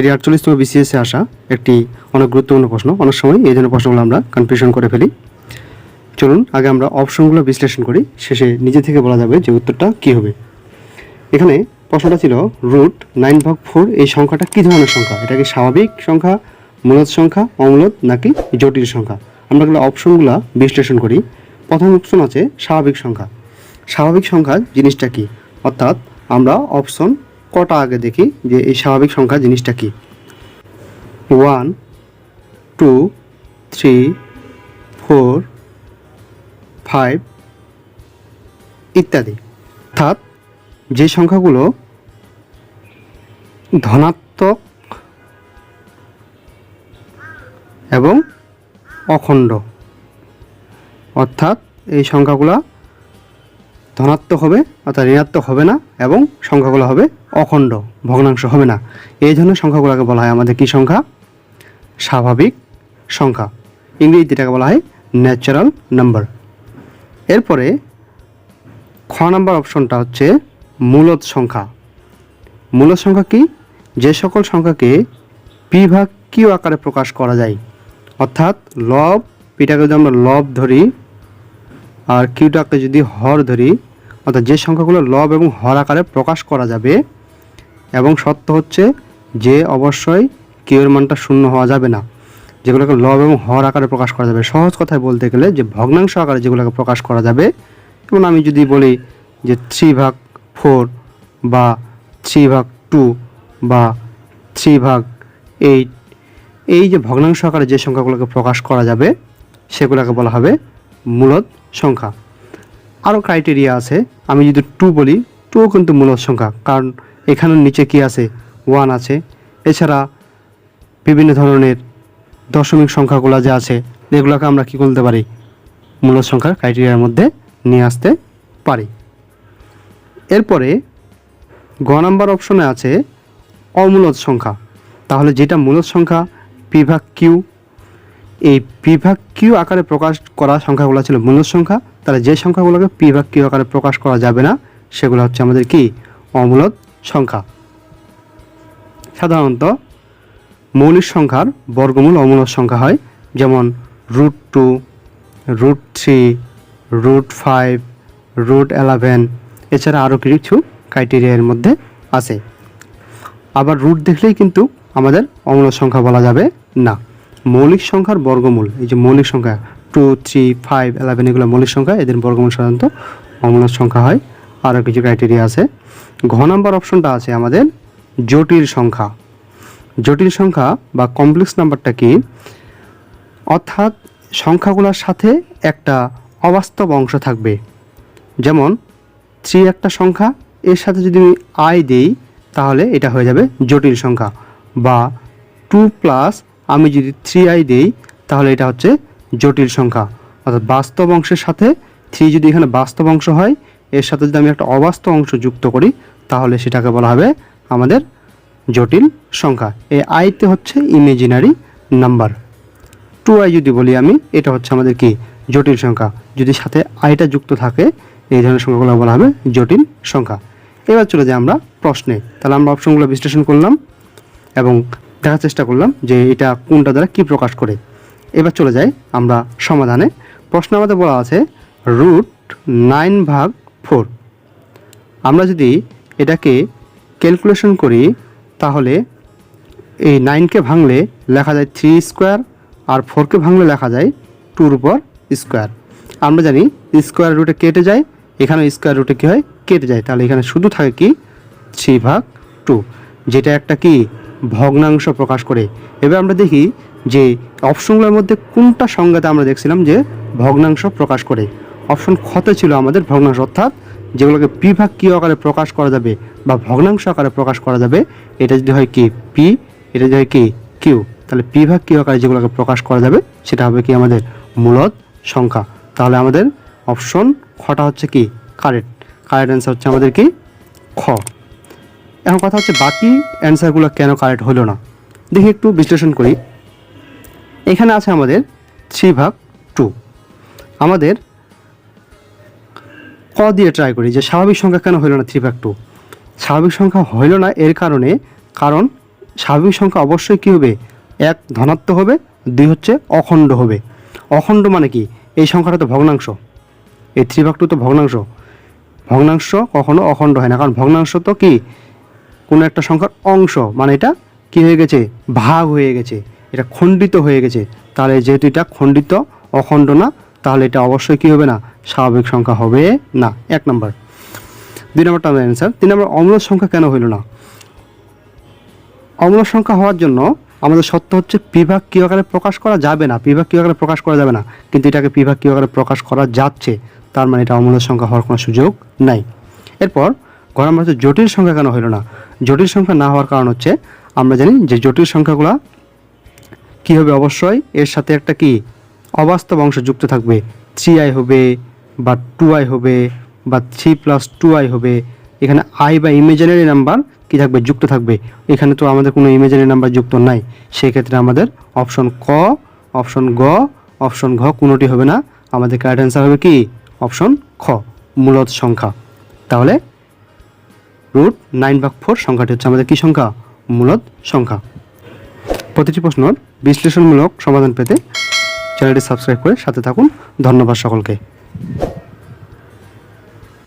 এটি আটচল্লিশতম বিসিএসে আসা একটি অনেক গুরুত্বপূর্ণ প্রশ্ন। অনেক সময় এই ধরনের প্রশ্নগুলো আমরা কনফিউশন করে ফেলি। চলুন, আগে আমরা অপশনগুলো বিশ্লেষণ করি। শেষে নিজে থেকে বলা যাবে যে উত্তরটা কী হবে। এখানে প্রশ্নটা ছিল রুট নাইন ভাগ ফোর এই সংখ্যাটা কী ধরনের সংখ্যা? এটা কি স্বাভাবিক সংখ্যা, মূলত সংখ্যা, অমূলত, নাকি জটিল সংখ্যা? আমরা এগুলো অপশনগুলো বিশ্লেষণ করি। প্রথম অপশন আছে স্বাভাবিক সংখ্যা। স্বাভাবিক সংখ্যা জিনিসটা কি? অর্থাৎ আমরা অপশন কটা আগে দেখি যে এই স্বাভাবিক সংখ্যা জিনিসটা কি? One, two, three, four, five ইত্যাদি। অর্থাৎ যে সংখ্যাগুলো ধনাত্মক এবং অখণ্ড, অর্থাৎ এই সংখ্যাগুলো ধনাত্মক হবে, অর্থাৎ ঋণাত্মক হবে না এবং সংখ্যাগুলো হবে অখণ্ড, ভগ্নাংশ হবে না। এই ধরনের সংখ্যাগুলোকে বলা হয় আমাদের কি সংখ্যা? স্বাভাবিক সংখ্যা। ইংরেজিতে এটাকে বলা হয় ন্যাচারাল নাম্বার এরপরে খ নাম্বার অপশনটা হচ্ছে মূলত সংখ্যা। মূলত সংখ্যা কি? যে সকল সংখ্যাকে কিউ আকারে প্রকাশ করা যায়। অর্থাৎ লব, পিটাকে যদি আমরা লব ধরি আর কিউটাকে যদি হর ধরি, অর্থাৎ যে সংখ্যাগুলো লব এবং হর আকারে প্রকাশ করা যাবে এবং সত্য হচ্ছে যে অবশ্যই কিউর মানটা শূন্য হওয়া যাবে না। যেগুলোকে লব এবং হর আকারে প্রকাশ করা যাবে। সহজ কথায় বলতে গেলে যে ভগ্নাংশ আকারে যেগুলোকে প্রকাশ করা যাবে, যেমন আমি যদি বলি যে থ্রি ভাগ ফোর বা থ্রি ভাগ টু বা থ্রি ভাগ এইট, এই যে ভগ্নাংশ আকারে যে সংখ্যাগুলোকে প্রকাশ করা যাবে, সেগুলোকে বলা হবে মূলত সংখ্যা। আরও ক্রাইটেরিয়া আছে। আমি যদি টু বলি, টুও কিন্তু মূলত সংখ্যা। কারণ এখানের নিচে কি আছে? ওয়ান আছে। এছাড়া বিভিন্ন ধরনের দশমিক সংখ্যাগুলো যে আছে, এগুলোকে আমরা কী করতে পারি? মূলত সংখ্যার ক্রাইটেরিয়ার মধ্যে নিয়ে আসতে পারি। এরপরে গ নাম্বার অপশনে আছে অমূলত সংখ্যা। তাহলে যেটা মূলত সংখ্যা পি ভাগ কিউ এই পি ভাগ কিউ আকারে প্রকাশ করা সংখ্যাগুলো ছিল মূলত সংখ্যা, তাহলে যে সংখ্যাগুলোকে পি ভাগ কিউ আকারে প্রকাশ করা যাবে না, সেগুলো হচ্ছে আমাদের কি? অমূলত সংখ্যা। সাধারণত মৌলিক সংখ্যার বর্গমূল অমূলক সংখ্যা হয়, যেমন root two root three root five root eleven এছাড়া আরও কিছু ক্রাইটেরিয়ার মধ্যে আছে। আবার রুট দেখলেই কিন্তু আমাদের অমূলক সংখ্যা বলা যাবে না। মৌলিক সংখ্যার বর্গমূল, এই যে মৌলিক সংখ্যা টু থ্রি ফাইভ এলেভেন এগুলো মৌলিক সংখ্যা, এদের বর্গমূল সাধারণত অমূলক সংখ্যা হয়। আরও কিছু ক্রাইটেরিয়া আছে। ঘ নাম্বার অপশনটা আছে আমাদের জটিল সংখ্যা। জটিল সংখ্যা বা কমপ্লেক্স নাম্বারটা কি? অর্থাৎ সংখ্যাগুলোর সাথে একটা অবাস্তব অংশ থাকবে। যেমন থ্রি একটা সংখ্যা, এর সাথে যদি আমি আই দিই, তাহলে এটা হয়ে যাবে জটিল সংখ্যা। বা টু প্লাস আমি যদি থ্রি আই দিই, তাহলে এটা হচ্ছে জটিল সংখ্যা। অর্থাৎ বাস্তব অংশের সাথে থ্রি যদি এখানে বাস্তব অংশ হয় এর সাথে যদি আমি একটা অবাস্তব অংশ যুক্ত করি, তাহলে সেটাকে বলা হবে আমাদের জটিল সংখ্যা। এই আইতে হচ্ছে ইমেজিনারি নাম্বার টু আই যদি বলি আমি, এটা হচ্ছে আমাদের কি? জটিল সংখ্যা। যদি সাথে আইটা যুক্ত থাকে, এই ধরনের সংখ্যাগুলো বলা হবে জটিল সংখ্যা। এবার চলে যাই আমরা প্রশ্নে। তাহলে আমরা অপশনগুলো বিশ্লেষণ করলাম এবং দেখার চেষ্টা করলাম যে এটা কোনটা দ্বারা কি প্রকাশ করে। এবার চলে যাই আমরা সমাধানে। প্রশ্ন আমাদের বলা আছে রুট নাইন ভাগ ফোর। আমরা যদি এটাকে ক্যালকুলেশন করি, তাহলে এই নাইনকে ভাঙলে লেখা যায় থ্রি স্কোয়ার, আর ফোরকে ভাঙলে লেখা যায় টুর উপর স্কোয়ার। আমরা জানি স্কোয়ার রুটে কেটে যায়, এখানে স্কোয়ার রুটে কী হয়? কেটে যায়। তাহলে এখানে শুধু থাকে কি? থ্রি ভাগ টু। যেটা একটা কি? ভগ্নাংশ প্রকাশ করে। এবার আমরা দেখি যে অপশনগুলোর মধ্যে কোনটা সংজ্ঞাতে আমরা দেখছিলাম যে ভগ্নাংশ প্রকাশ করে। অপশন খতে ছিল আমাদের ভগ্নাংশ, অর্থাৎ যেগুলোকে পি ভাগ কি আকারে প্রকাশ করা যাবে বা ভগ্নাংশ আকারে প্রকাশ করা যাবে, এটা যদি হয় কি? পি এটা যদি হয় কি? কিউ তাহলে পি ভাগ কিউ আকারে যেগুলোকে প্রকাশ করা যাবে, সেটা হবে কি আমাদের মূলত সংখ্যা। তাহলে আমাদের অপশন খটা হচ্ছে কি? কারেক্ট কারেক্ট অ্যান্সার হচ্ছে আমাদের কি? খ। এখন কথা হচ্ছে বাকি অ্যান্সারগুলো কেন কারেক্ট হলো না? দেখি একটু বিশ্লেষণ করি। এখানে আছে আমাদের থ্রি ভাগ টু আমাদের দিয়ে ট্রাই করি যে স্বাভাবিক সংখ্যা কেন হইল না থ্রি ভাগ টু স্বাভাবিক সংখ্যা হইল না এর কারণে, কারণ স্বাভাবিক সংখ্যা অবশ্যই কী হবে? এক ধনাত্মক হবে, দুই হচ্ছে অখণ্ড হবে। অখণ্ড মানে কি? এই সংখ্যাটা তো ভগ্নাংশ। এই থ্রি ভাগ টু তো ভগ্নাংশ। ভগ্নাংশ কখনো অখণ্ড হয় না, কারণ ভগ্নাংশ তো কি? কোনো একটা সংখ্যার অংশ। মানে এটা কি হয়ে গেছে? ভাগ হয়ে গেছে। এটা খণ্ডিত হয়ে গেছে। তাহলে যেহেতু এটা খণ্ডিত অখণ্ড না, তাহলে এটা অবশ্যই কী হবে না? স্বাভাবিক সংখ্যা হবে না। এক নম্বর। দুই নম্বরটা আমাদের অ্যান্সার তিন নম্বর অম্ল সংখ্যা কেন হইল না? অম্ল সংখ্যা হওয়ার জন্য আমাদের সত্য হচ্ছে বিভাগ কী আকারে প্রকাশ করা যাবে না, বিভাগ কী আকারে প্রকাশ করা যাবে না। কিন্তু এটাকে বিভাগ কী আকারে প্রকাশ করা যাচ্ছে, তার মানে এটা অমূল্য সংখ্যা হওয়ার কোনো সুযোগ নাই। এরপর ঘর নম্বর হচ্ছে জটিল সংখ্যা কেন হলো না? জটিল সংখ্যা না হওয়ার কারণ হচ্ছে, আমরা জানি যে জটিল সংখ্যাগুলা কী হবে অবশ্যই, এর সাথে একটা কি? অবাস্তব অংশ যুক্ত থাকবে। থ্রি আই হবে বা টু আই হবে বা থ্রি প্লাস টু আই হবে, এখানে আই বা ইমেজিনারি নাম্বার কি থাকবে? যুক্ত থাকবে। এখানে তো আমাদের কোনো ইমেজিনারি নাম্বার যুক্ত নাই। সেক্ষেত্রে আমাদের অপশন ক অপশন গ অপশন ঘ কোনোটি হবে না। আমাদের কারেক্ট অ্যান্সার হবে কি? অপশন খ, মূলত সংখ্যা। তাহলে রুট নাইন ভাগ ফোর সংখ্যাটি হচ্ছে আমাদের কি সংখ্যা? মূলত সংখ্যা। প্রতিটি প্রশ্নর বিশ্লেষণমূলক সমাধান পেতে চ্যানেলটি সাবস্ক্রাইব করে সাথে থাকুন। ধন্যবাদ সকলকে। Thank you.